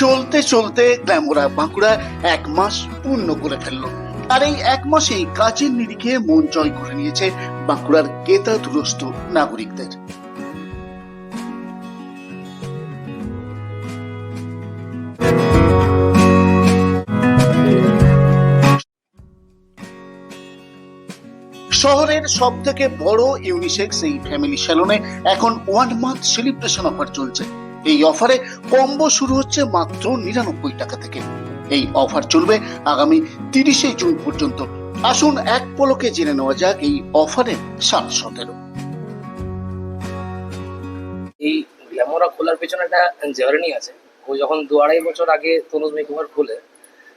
চলতে চলতে গ্ল্যামোরা বাঁকুড়া এক মাস পূর্ণ করে ফেলল। আর এই এক মাসেই কাজের নিরিখে মন জয় করে নিয়েছে বাঁকুড়ার কেতা দুরস্ত নাগরিকদের। শহরের সব থেকে বড় ইউনিসেক্স এই ফ্যামিলি স্যালনে এখন ওয়ান মান্থ সেলিব্রেশন অফার চলছে। এই অফারে কম্বো শুরু হচ্ছে মাত্র নিরানব্বই টাকা থেকে। এই অফার চলবে আগামী তিরিশে জুন পর্যন্ত। আসুন এক পলকে জেনে নেওয়া যাক এই অফারের সাত সতেরো। এই গ্ল্যামোরা খোলার পেছনে একটা জার্নি আছে। ও যখন দু আড়াই বছর আগে তনুজ মেকওভার খোলে,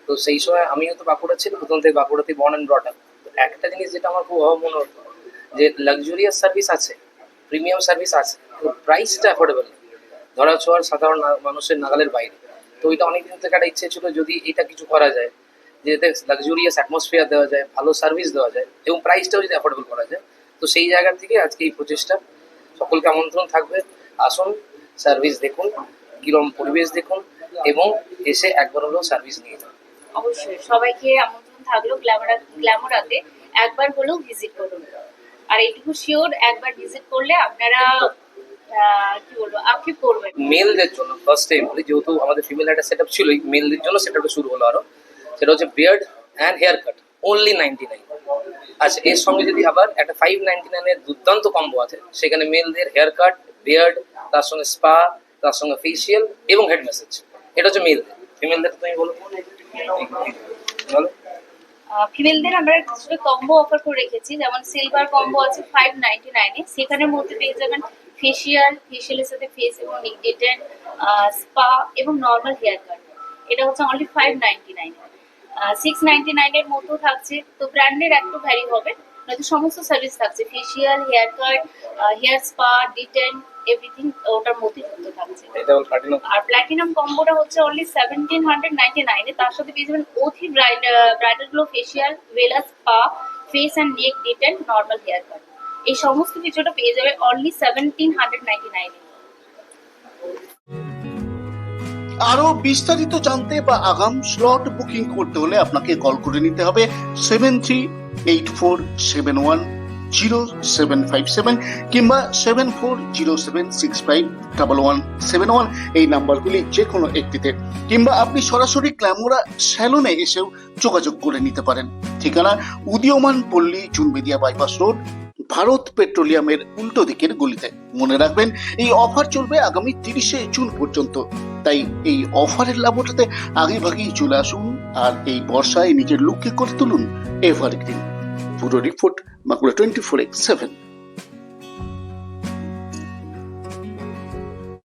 তো সেই সময় আমিও তো বাঁকুড়া ছিল প্রথম থেকে বাঁকুড়াতে বর্ন অ্যান্ড ব্রট একটা জিনিস যেটা আমার খুব অভাব মনে হতো যে লাক্সুরিয়াস সার্ভিস আছে প্রিমিয়াম সার্ভিস আছে, তো প্রাইসটা অ্যাফোর্ডেবল ধরা ছোঁয়ার সাধারণ মানুষের নাগালের বাইরে। তো ওইটা অনেকদিন থেকে একটা ইচ্ছে ছিল যদি এটা কিছু করা যায়, যে এতে লাক্সুরিয়াস অ্যাটমসফিয়ার দেওয়া যায়, ভালো সার্ভিস দেওয়া যায়, এবং প্রাইসটাও যদি অ্যাফোর্ডেবল করা যায়, তো সেই জায়গা থেকে আজকে এই প্রচেষ্টা। সকলকে আমন্ত্রণ থাকবে। আসুন সার্ভিস দেখুন, কিরম পরিবেশ দেখুন, এবং এসে একবার হলেও সার্ভিস নিয়ে যান। অবশ্যই, সবাইকে আমন্ত্রণ থাকল গ্ল্যামারা গ্ল্যামোরাতে একবার হলেও ভিজিট করুন। আর এইটুকু শিওর একবার ভিজিট করলে আপনারা কি বলব আক্ষেপ করবেন? মেলদের জন্য ফার্স্ট টাইম বলি যেহেতু আমাদের ফিমেল একটা সেট আপ ছিলই মেলদের জন্য সেট শুরু হলো আরও। সেটা হচ্ছে beard and haircut only ninety nine আচ্ছা এর সঙ্গে যদি আবার একটা ফাইভ নাইনটি নাইনের দুর্দান্ত কম্বো আছে সেখানে মেলদের হেয়ার কাট বিয়ার্ড তার সঙ্গে স্পা তার সঙ্গে ফেসিয়াল এবং হেড ম্যাসেজ এটা হচ্ছে মেলদের। ফিমেলদের তুমি বলো। বলো। ফিমেলদের আমরা কিছুটা কম্বো অফার করে রেখেছি যেমন সিলভার কম্বো আছে ফাইভ নাইনটি নাইনে সেখানের মধ্যে পেয়ে যাবেন ফেসিয়াল ফেসিয়ালের সাথে ফেস এবং নেক ডিটেন স্পা এবং নর্মাল হেয়ার কাট এটা হচ্ছে only five ninety nine six ninety নাইনের মধ্যেও থাকছে। তো ব্র্যান্ডের একটু ভ্যারি হবে। নয়তো সমস্ত সার্ভিস থাকছে। Facial haircut hair spa detan everything ওটার মধ্যে যুক্ত থাকছে। আর প্ল্যাটিনাম কম্বোটা হচ্ছে অনলি সেভেন্টিন হান্ড্রেড নাইনটি নাইনে তার সাথে পেয়ে যাবেন ওথি bridal glow facial ওয়েলাস spa face and neck detan normal haircut এই সমস্ত কিছুটা পেয়ে যাবে অনলি সেভেন্টিন হান্ড্রেড নাইনটি নাইনে আরও বিস্তারিত জানতে বা আগাম স্লট বুকিং করতে হলে আপনাকে কল করে নিতে হবে seven three eight four seven one zero seven five seven কিংবা seven four zero seven six five double one seven one এই নাম্বারগুলি যে কোনো একটিতে। কিংবা আপনি সরাসরি ক্ল্যামোরা স্যালনে এসেও যোগাযোগ করে নিতে পারেন। ঠিকানা উদীয়মান পল্লী, চুনবেদিয়া বাইপাস রোড ভারত পেট্রোলিয়ামের উল্টো দিকের গলিতে। মনে রাখবেন, এই অফার চলবে আগামী তিরিশে জুন পর্যন্ত। তাই এই অফারের লাভ ওঠাতে আগেভাগেই চলে আসুন আর এই বর্ষায় নিজের লুককে করে তুলুন এভারগ্রিন। পুরো report Makura twenty four x seven.